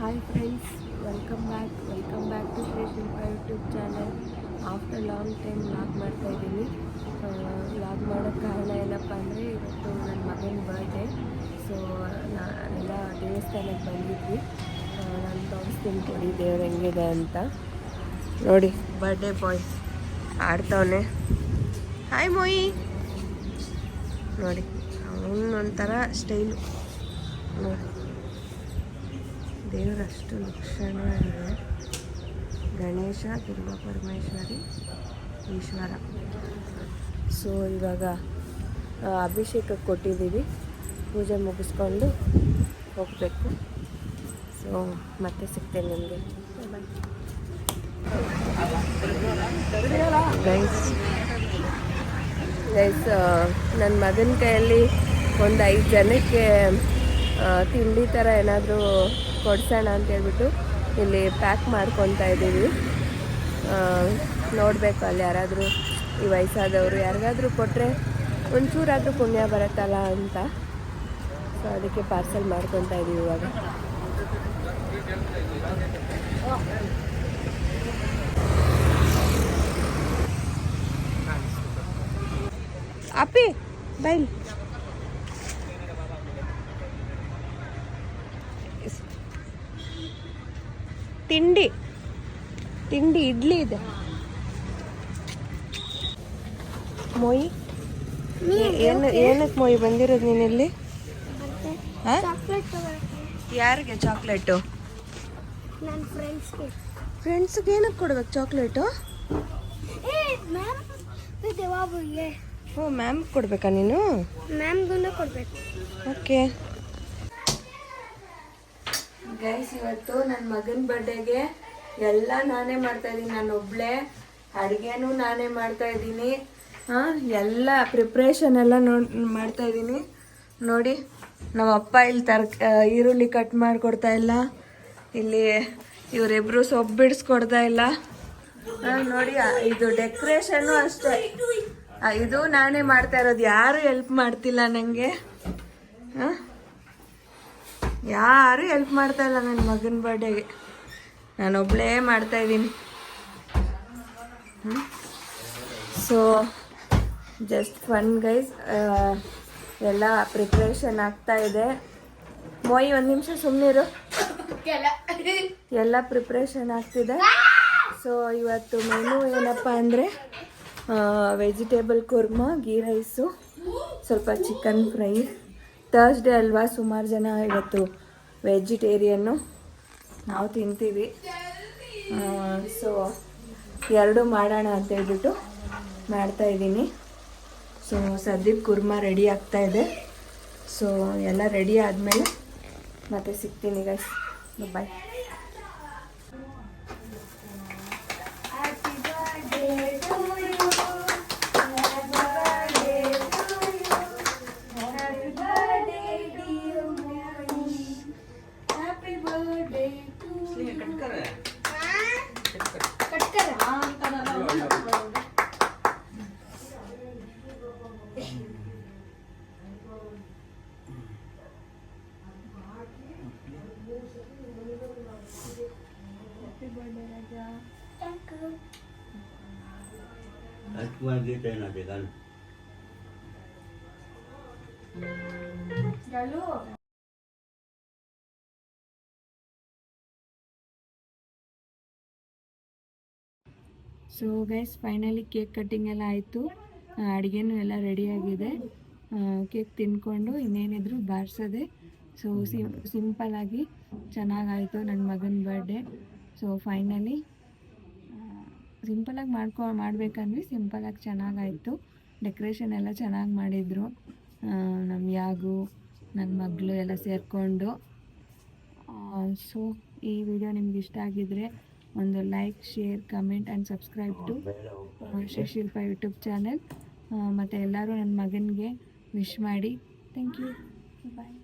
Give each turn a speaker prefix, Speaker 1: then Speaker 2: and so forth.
Speaker 1: Hi friends welcome back welcome back to Shri Shilpa YouTube channel after long time vlog ಮಾಡ್ತಾ ಇದ್ದೀನಿ. Log ಮಾಡೋಕ್ಕೆ ಕಾರಣ ಏನಪ್ಪ ಅಂದರೆ, ಇವತ್ತು ನನ್ನ ಮಗನ ಬರ್ಡೇ ಸೊ ನಾನೆಲ್ಲ ದೇವಸ್ಥಾನಕ್ಕೆ ಬಂದಿದ್ವಿ. ನಾನು ತೋರಿಸ್ತೀನಿ ಕೊಡಿ ದೇವ್ರು ಹೆಂಗಿದೆ ಅಂತ. ನೋಡಿ ಬರ್ಡೇ ಬಾಯ್ ಆಡ್ತವನೆ. ಹಾಯ್ ಮೊಯಿ ನೋಡಿ, ಅವನೊಂಥರ ಸ್ಟೈಲು ನೋಡಿ. ದೇವರಷ್ಟು ಲಕ್ಷಣ ಇದೆ. ಗಣೇಶ, ದುರ್ಗಾ ಪರಮೇಶ್ವರಿ, ಈಶ್ವರ. ಸೊ, ಇವಾಗ ಅಭಿಷೇಕ ಕೊಟ್ಟಿದ್ದೀವಿ. ಪೂಜೆ ಮುಗಿಸ್ಕೊಂಡು ಹೋಗಬೇಕು. ಸೊ, ಮತ್ತೆ ಸಿಗ್ತೇನೆ ನಿಮಗೆ. ಗೈಸ್ ಗೈಸ್ ನನ್ನ ಮಗನ ಕೈಯಲ್ಲಿ ಒಂದು ಐದು ಜನಕ್ಕೆ ತಿಂಡಿ ಥರ ಏನಾದರೂ ಕೊಡ್ಸೋಣ ಅಂತ ಹೇಳ್ಬಿಟ್ಟು ಇಲ್ಲಿ ಪ್ಯಾಕ್ ಮಾಡ್ಕೊತಾ ಇದ್ದೀವಿ. ನೋಡಬೇಕು ಅಲ್ಲಿ ಯಾರಾದರೂ ಈ ವಯಸ್ಸಾದವರು, ಯಾರಿಗಾದರೂ ಕೊಟ್ಟರೆ ಒಂಚೂರಾದರೂ ಪುಣ್ಯ ಬರುತ್ತಲ್ಲ ಅಂತ. ಸೊ ಅದಕ್ಕೆ ಪಾರ್ಸಲ್ ಮಾಡ್ಕೊತಾ ಇದ್ದೀವಿ ಇವಾಗ. ಅಪ್ಪಿ, ಬೈಲ್. ತಿಂಡಿ. ತಿಂಡಿ ಇಡ್ಲಿ ಇದೆ. ಮೊಯ್ ಏನು ಏನಕ್ಕೆ ಮೊಯ್ ಬಂದಿರೋದು ನೀನಿಲ್ಲಿ? ಹಾ? ಯಾರಿಗೆ ಚಾಕ್ಲೇಟು?
Speaker 2: ನನ್ನ ಫ್ರೆಂಡ್ಸ್ಗೆ.
Speaker 1: ಏನಕ್ಕೆ ಕೊಡ್ಬೇಕು ಚಾಕ್ಲೇಟು?
Speaker 2: ಏ ಮ್ಯಾಮ್ ದೇವಾಬುಗೆ
Speaker 1: ಓ ಮ್ಯಾಮ್ ಕೊಡ್ಬೇಕಾ ನೀನು?
Speaker 2: ಮ್ಯಾಮ್ಗೂ ಕೊಡ್ಬೇಕು.
Speaker 1: ಓಕೆ. ಗೈಸ್ ಇವತ್ತು ನನ್ನ ಮಗನ ಬರ್ಡೇಗೆ ಎಲ್ಲ ನಾನೇ ಮಾಡ್ತಾ ಇದ್ದೀನಿ ನಾನು ಒಬ್ಳೆ, ಅಡುಗೆನೂ ನಾನೇ ಮಾಡ್ತಾ ಇದ್ದೀನಿ ಹಾಂ, ಎಲ್ಲ ಪ್ರಿಪ್ರೇಷನ್ ಎಲ್ಲ ನೋಡ್, ಮಾಡ್ತಾ ಇದ್ದೀನಿ ನೋಡಿ ನಮ್ಮ ಅಪ್ಪ ಇಲ್ಲಿ ತರ್ಕ ಈರುಳ್ಳಿ ಕಟ್ ಮಾಡಿಕೊಡ್ತಾ ಇಲ್ಲ. ಇಲ್ಲಿ ಇವರಿಬ್ರು ಸೊಪ್ಪು ಬಿಡಿಸ್ಕೊಡ್ತಾ ಇಲ್ಲ. ಹಾಂ, ನೋಡಿ ಇದು ಡೆಕೋರೇಷನ್ನು ಅಷ್ಟೇ. ಇದು ನಾನೇ ಮಾಡ್ತಾ ಇರೋದು. ಯಾರು ಹೆಲ್ಪ್ ಮಾಡ್ತಿಲ್ಲ ನನಗೆ ಹಾಂ? ಯಾರು ಹೆಲ್ಪ್ ಮಾಡ್ತಾ ಇಲ್ಲ ನನ್ನ ಮಗನ ಬರ್ಡೇಗೆ ಮಾಡ್ತಾ ಇದ್ದೀನಿ. ಸೊ ಜಸ್ಟ್ ಫನ್ ಗೈಸ್ ಎಲ್ಲ ಪ್ರಿಪ್ರೇಷನ್ ಆಗ್ತಾ ಇದೆ. ಮೊಯ್ ಒಂದು ನಿಮಿಷ ಸುಮ್ಮನಿರು ಎಲ್ಲ ಪ್ರಿಪ್ರೇಷನ್ ಆಗ್ತಿದೆ. ಸೊ ಇವತ್ತು ಮೆನು ಏನಪ್ಪ ಅಂದರೆ ವೆಜಿಟೇಬಲ್ ಕುರ್ಮಾ ಗೀ ರೈಸು ಸ್ವಲ್ಪ ಚಿಕನ್ ಫ್ರೈ ಥರ್ಸ್ಡೇ ಅಲ್ವಾ? ಸುಮಾರು ಜನ ಇವತ್ತು ವೆಜಿಟೇರಿಯನ್ನು ನಾವು ತಿಂತೀವಿ. ಸೊ ಎರಡು ಮಾಡೋಣ ಅಂತ ಹೇಳ್ಬಿಟ್ಟು ಮಾಡ್ತಾ ಇದ್ದೀನಿ. ಸೊ ಸದ್ಯಕ್ಕೆ ಕುರ್ಮಾ ರೆಡಿ ಆಗ್ತಾ ಇದೆ. ಸೊ ಎಲ್ಲ ರೆಡಿ ಆದಮೇಲೆ ಮತ್ತೆ ಸಿಗ್ತೀನಿ guys bye
Speaker 3: Magic na napitan.
Speaker 1: So guys finally cake cutting ಎಲ್ಲ ಆಯಿತು. ಅಡುಗೆನೂ ಎಲ್ಲ ರೆಡಿಯಾಗಿದೆ ಕೇಕ್ ತಿಂದ್ಕೊಂಡು ಇನ್ನೇನಿದ್ರು ಬಾರಿಸೋದೆ. ಸೊ ಸಿಂಪಲ್ಲಾಗಿ ಚೆನ್ನಾಗಾಯಿತು ನನ್ನ ಮಗನ ಬರ್ಡೇ ಸೊ ಫೈನಲಿ ಸಿಂಪಲಾಗಿ ಮಾಡ್ಕೊ ಮಾಡ್ಬೇಕಂದ್ವಿ. ಸಿಂಪಲಾಗಿ ಚೆನ್ನಾಗಾಯಿತು. ಡೆಕೋರೇಷನ್ ಎಲ್ಲ ಚೆನ್ನಾಗಿ ಮಾಡಿದರು. ನಮ್ಮ ಯಾಗು ನನ್ನ ಮಗಳು ಎಲ್ಲ ಸೇರಿಕೊಂಡು. ಸೊ ಈ ವಿಡಿಯೋ ನಿಮ್ಗೆ ಇಷ್ಟ ಆಗಿದ್ರೆ ಒಂದು like share comment and subscribe to Shashilpa YouTube channel ಮತ್ತು ಎಲ್ಲರೂ ನನ್ನ ಮಗನಿಗೆ ವಿಶ್ ಮಾಡಿ. Thank you bye